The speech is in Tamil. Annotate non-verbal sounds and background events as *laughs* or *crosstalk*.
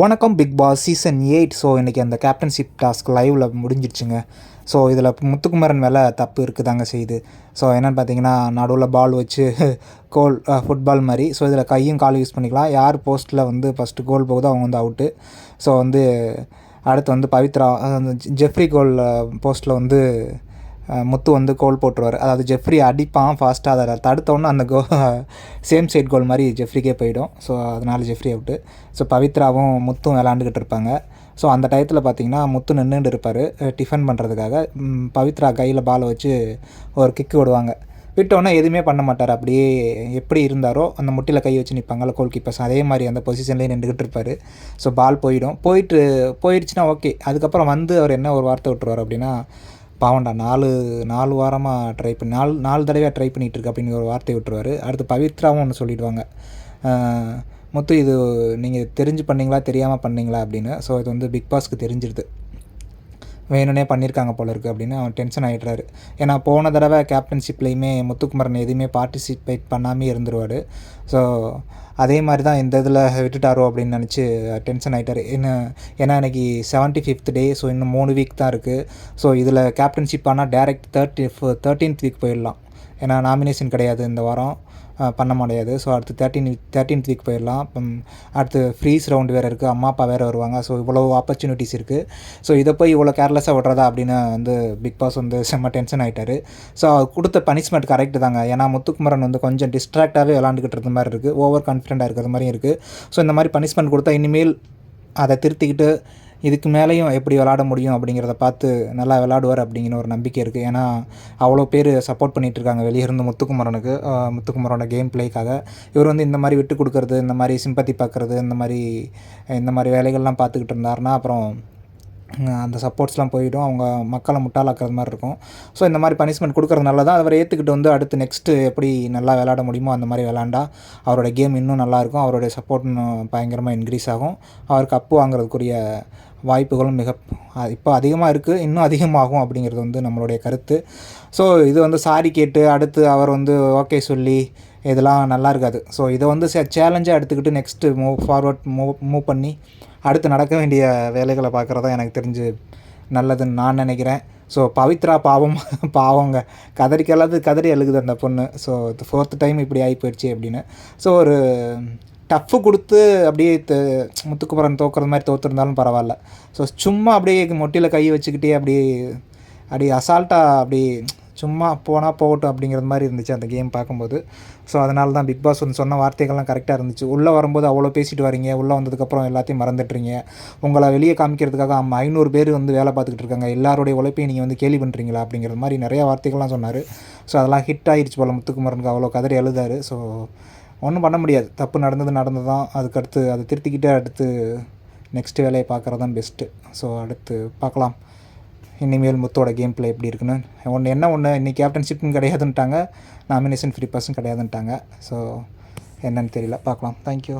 வணக்கம் Bigg Boss season eight so இன்றைக்கி அந்த கேப்டன்ஷிப் டாஸ்க் லைவில் முடிஞ்சிடுச்சுங்க. ஸோ இதில் முத்துக்குமரன் மேலே தப்பு இருக்குதாங்க செய்யுது ஸோ என்னென்னு பார்த்தீங்கன்னா நடுவில் பால் வச்சு கோல் ஃபுட்பால் மாதிரி. ஸோ இதில் கையும் காலும் யூஸ் பண்ணிக்கலாம். யார் போஸ்ட்டில் வந்து ஃபஸ்ட்டு கோல் போகுதோ அவங்க வந்து அவுட்டு ஸோ வந்து அடுத்து வந்து பவித்ரா அந்த ஜெஃப்ரி கோல் போஸ்ட்டில் வந்து முத்து வந்து கோல் போட்டுருவார். அதாவது ஜெஃப்ரி அடிப்பான் ஃபாஸ்ட்டாக அதை தடுத்தோன்னே அந்த கோ சேம் சைட் கோல் மாதிரி ஜெஃப்ரிக்கே போயிடும். ஸோ அதனால் ஜெஃப்ரி அவுட்டு ஸோ பவித்ராவும் முத்தும் விளாண்டுக்கிட்டு இருப்பாங்க. ஸோ அந்த டயத்தில் பார்த்தீங்கன்னா முத்து நின்றுட்டு இருப்பார் டிஃபன் பண்ணுறதுக்காக பவித்ரா கையில் பாலை வச்சு ஒரு கிக்கு விடுவாங்க. விட்டோன்னே எதுவுமே பண்ண மாட்டார். அப்படியே எப்படி இருந்தாரோ அந்த முட்டியில் கை வச்சு நிற்பாங்கல்ல கோல் கீப்பர்ஸ் அதே மாதிரி அந்த பொசிஷன்லேயே நின்றுக்கிட்டு இருப்பார். ஸோ பால் போயிடும். போயிட்டு போயிடுச்சுன்னா ஓகே அதுக்கப்புறம் வந்து அவர் என்ன ஒரு வார்த்தை விட்டுருவார் அப்படின்னா பாவண்டா நாலு நாலு வாரமாக ட்ரை பண்ணி நாலு நாலு தடவையாக ட்ரை பண்ணிகிட்ருக்கு அப்படின்னு ஒரு வார்த்தை விட்டுருவார். அடுத்து பவித்ராவும் ஒன்று சொல்லிடுவாங்க. மொத்தம் முத்து இது நீங்கள் தெரிஞ்சு பண்ணிங்களா தெரியாமல் பண்ணீங்களா அப்படின்னு. ஸோ இது வந்து பிக் பாஸ்க்கு தெரிஞ்சிருது. வேணும்னே பண்ணியிருக்காங்க போல இருக்குது அப்படின்னு அவன் டென்ஷன் ஆகிடுறாரு ஏன்னா போன தடவை கேப்டன்ஷிப்லேயுமே முத்துக்குமரன் எதுவுமே பார்ட்டிசிபேட் பண்ணாமே இருந்துருவார். ஸோ அதே மாதிரி தான் இந்த இதில் விட்டுட்டாரோ அப்படின்னு நினச்சி டென்ஷன் ஆகிட்டார் என்ன ஏன்னா இன்றைக்கி செவன்ட்டி ஃபிஃப்த் டே ஸோ இன்னும் மூணு வீக் தான் இருக்குது ஸோ இதில் கேப்டன்ஷிப் ஆனால் டேரெக்ட் தேர்ட்டி தேர்ட்டீன்த் வீக் போயிடலாம். ஏன்னா நாமினேஷன் கிடையாது இந்த வாரம். பண்ண முடியாது. ஸோ அடுத்து தேர்ட்டின் தேர்ட்டீன்த் வீக் போயிடலாம். அடுத்து ஃப்ரீஸ் ரவுண்டு வேறு இருக்குது அம்மா அப்பா வேறு வருவாங்க. ஸோ இவ்வளோ ஆப்பர்ச்சுனிட்டிஸ் இருக்குது ஸோ இதை போய் இவ்வளோ கேர்லெஸ்ஸாக விட்றதா அப்படின்னு வந்து பிக் பாஸ் வந்து செம்ம டென்ஷன் ஆகிட்டார் ஸோ அவர் கொடுத்த பனிஷ்மெண்ட் கரெக்டு தாங்க. ஏன்னா முத்துக்குமரன் வந்து கொஞ்சம் டிஸ்ட்ராக்டாகவே விளாண்டுக்கிட்டு இருந்த மாதிரி இருக்குது ஓவர் கான்ஃபிடென்ட்டாக இருக்கிற மாதிரியும் இருக்குது ஸோ இந்த மாதிரி பனிஷ்மெண்ட் கொடுத்தா இனிமேல் அதை திருத்திக்கிட்டு இதுக்கு மேலேயும் எப்படி விளாட முடியும் அப்படிங்கிறத பார்த்து நல்லா விளாடுவார் அப்படிங்கிற ஒரு நம்பிக்கை இருக்குது ஏன்னா அவ்வளோ பேர் சப்போர்ட் பண்ணிகிட்டு இருக்காங்க. வெளியே இருந்து முத்துக்குமரனுக்கு முத்துக்குமரனோட கேம் பிளேக்காக இவர் வந்து இந்த மாதிரி விட்டு கொடுக்கறது இந்த மாதிரி சிம்பத்தி பார்க்குறது இந்த மாதிரி இந்த மாதிரி வேலைகள்லாம் பார்த்துக்கிட்டு இருந்தாருன்னா அப்புறம் அந்த சப்போர்ட்ஸ்லாம் போயிடும். அவங்க மக்களை முட்டாளாக்குறது மாதிரி இருக்கும். ஸோ இந்த மாதிரி பனிஷ்மெண்ட் கொடுக்குறதுனால தான் அவரை ஏற்றுக்கிட்டு வந்து அடுத்து நெக்ஸ்ட்டு எப்படி நல்லா விளாட முடியுமோ அந்த மாதிரி விளாண்டா அவரோட கேம் இன்னும் நல்லாயிருக்கும் அவருடைய சப்போர்ட் இன்னும் பயங்கரமாக இன்க்ரீஸ் ஆகும். அவருக்கு அப்பு வாங்குறதுக்குரிய வாய்ப்புகளும் மிக இப்போ அதிகமாக இருக்குது இன்னும் அதிகமாகும் அப்படிங்கிறது வந்து நம்மளுடைய கருத்து. ஸோ இது வந்து சாரி கேட்டு அடுத்து அவர் வந்து ஓகே சொல்லி இதெல்லாம் நல்லா இருக்காது. ஸோ இதை வந்து சேலஞ்சாக எடுத்துக்கிட்டு next move forward move move பண்ணி அடுத்து நடக்க வேண்டிய வேலைகளை பார்க்குறதா எனக்கு தெரிஞ்சு நல்லதுன்னு நான் நினைக்கிறேன். ஸோ பவித்ரா பாவம் *laughs* பாவங்க. கதறிக்கலாது கதறி அழுகுது அந்த பொண்ணு. ஸோ ஃபோர்த் டைம் இப்படி ஆகி போயிடுச்சு அப்படின்னு. ஸோ ஒரு டஃப்பு கொடுத்து அப்படியே த- முத்துக்குமரன் தோக்குறது மாதிரி தோற்றுருந்தாலும் பரவாயில்ல. ஸோ சும்மா அப்படியே மொட்டியில் கை வச்சுக்கிட்டே அப்படியே அப்படி அசால்ட்டாக அப்படி சும்மா போனால் போகட்டும் அப்படிங்கிறது மாதிரி இருந்துச்சு அந்த கேம் பார்க்கும்போது. ஸோ அதனால தான் பிக் பாஸ் வந்து சொன்ன வார்த்தைகள்லாம் கரெக்டாக இருந்துச்சு. உள்ளே வரும்போது அவ்வளோ பேசிட்டு வரீங்க. உள்ளே வந்ததுக்கப்புறம் எல்லாத்தையும் மறந்துட்டுறீங்க. உங்களை வெளியே காமிக்கிறதுக்காக ஆமாம் ஐநூறு பேர் வந்து வேலை பார்த்துக்கிட்டு இருக்காங்க. எல்லாருடைய உழைப்பையும் நீங்கள் வந்து கேள்வி பண்ணுறீங்களா அப்படிங்கிற மாதிரி நிறையா வார்த்தைகள்லாம் சொன்னார். ஸோ அதெல்லாம் ஹிட் ஆகிடுச்சு போல் முத்துக்குமரனுக்கு. அவ்வளோ கதறி எழுதாரு ஸோ ஒன்றும் பண்ண முடியாது. தப்பு நடந்தது நடந்து தான் அதுக்கடுத்து அதை திருத்திக்கிட்டே அடுத்து நெக்ஸ்ட் வேலையை பார்க்குறது தான் பெஸ்ட்டு ஸோ அடுத்து பார்க்கலாம். இனிமேல் முத்தோட கேம் பிளே எப்படி இருக்குன்னு. ஒன்று என்ன ஒன்று இன்னைக்கு கேப்டன்ஷிப்பும் கிடையாதுன்ட்டாங்க நாமினேஷன் ஃப்ரீ பர்சன் கிடையாதுன்ட்டாங்க ஸோ என்னன்னு தெரியல. பார்க்கலாம். தேங்க்யூ